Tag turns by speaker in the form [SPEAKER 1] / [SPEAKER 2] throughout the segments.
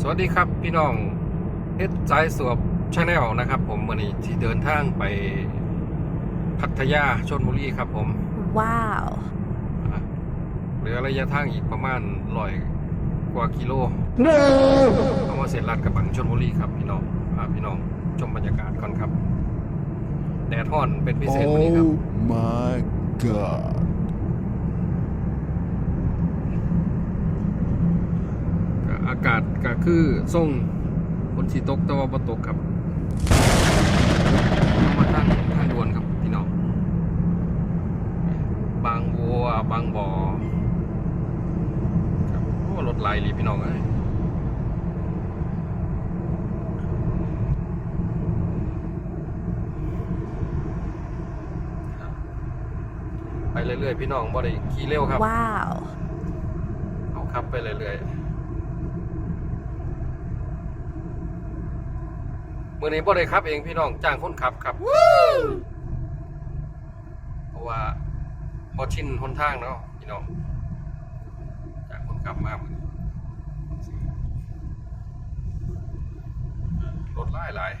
[SPEAKER 1] สวัสดีครับพี่น้องเฮ็ดสายสวบชาแนลนะครับ ผมวันนี้ที่เดินทางไปพัทยาชนบุรีครับผม
[SPEAKER 2] ว้าว
[SPEAKER 1] อะเหลือระยะทางอีกประมาณร้อยกว่ากิโลเอามาเสร็จลาดกระบังชนบุรีครับพี่น้องพาพี่น้องชมบรรยากาศก่อนครับ แดดฮ้อนเป็นพิเศษวันนี้ครับ
[SPEAKER 3] Oh my god.
[SPEAKER 1] ก็อากาศก็คือส่งฝนสีตกแต่ว่าบ่ตกครับมาทางทางด่วนครับพี่น้องบางบัวบางบ่อครับโอ้รถไหลเลยพี่น้องเอ้ยครับไปเรื่อยๆพี่น้องบ่ได้ขี่เร็วครับ
[SPEAKER 2] ว้าว
[SPEAKER 1] เอาครับไปเรื่อยๆ มื่อนี้บ่ได้ครับเองพี่น้องจ้างคนขับครับเพราะว่าบ่ชินหนทางเนาะพี่น้องจ้างคนขับมามื้อนี้รถหลายหลาย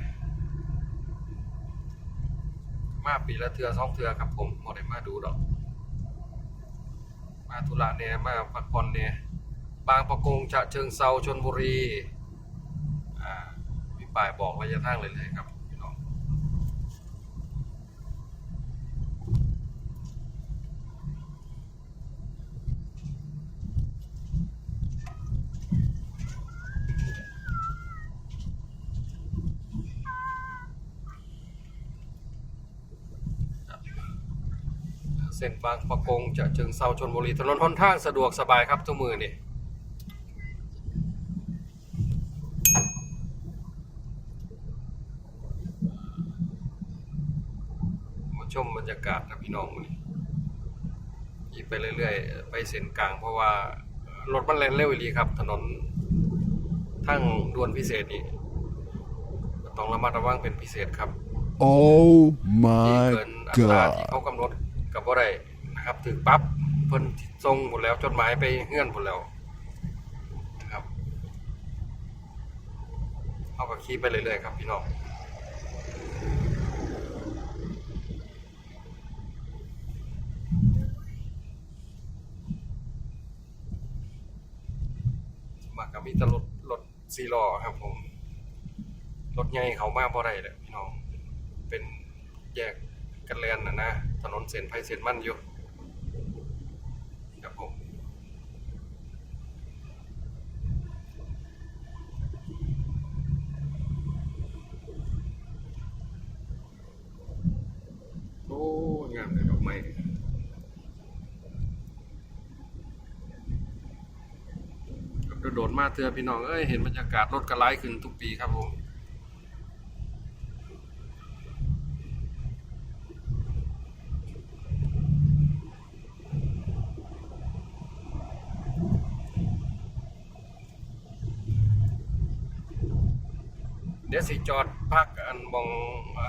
[SPEAKER 1] มาปีละเทือสองเทือครับผมบ่ได้มาดูดอกมาธุระเนี่ยมาพักผ่อนเนี่ยบางประกงฉะเชิงเซาชนบุรีอ่า มีป้ายบอกระยะทางเลยเลยครับพี่น้องเส้นบางประกงฉะเชิงเซาชนบุรีถนนหนทางสะดวกสบายครับทุกมือนี่ ชมบรรยากาศนะพี่น้องมื้อนี้ขี่ไปเรื่อยๆ ไปเส้นกลาง เพราะว่ารถมันแล่นเร็วอีหลีครับ ถนนทางด่วนพิเศษนี่ก็ต้องระมัดระวังเป็นพิเศษครับ
[SPEAKER 3] Oh
[SPEAKER 1] ที่
[SPEAKER 3] my
[SPEAKER 1] เกินอัตราที่
[SPEAKER 3] god.
[SPEAKER 1] เขากำหนดกับว่าได้นะครับถึงปั๊บเพิ่นส่งหมดแล้วจดหมายไปเงื่อนหมดแล้วนะครับเอากับขี่ไปเรื่อยๆครับพี่น้อง กับมีแตรถรถซีล้อครับผมรถใหญ่เขามาบ่ได้เลยพี่น้อง เป็นแยกกันแลนนะนะถนนเส้นไฟเส้นมั่นอยู่ครับผมโอ้งามเลยดอกไม้ โดดมาเตือพี่น้องเอ้ยเห็นบรรยากาศรถกระไลขึ้นทุกปีครับผมเดี๋ยวสิจอดพักอันมองอ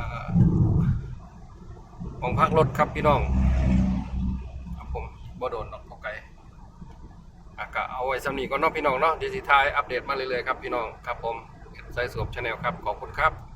[SPEAKER 1] มองพักรถครับพี่น้องครับผมบ่โดนดอกเขาไกลอกะ เอาไว้สำนีก่อนเนาะพี่น้องเนาะเดี๋ยวสิทายอัปเดตมาเรื่อยๆครับพี่น้องครับผมใส่สวมชาแนลครับขอบคุณครับ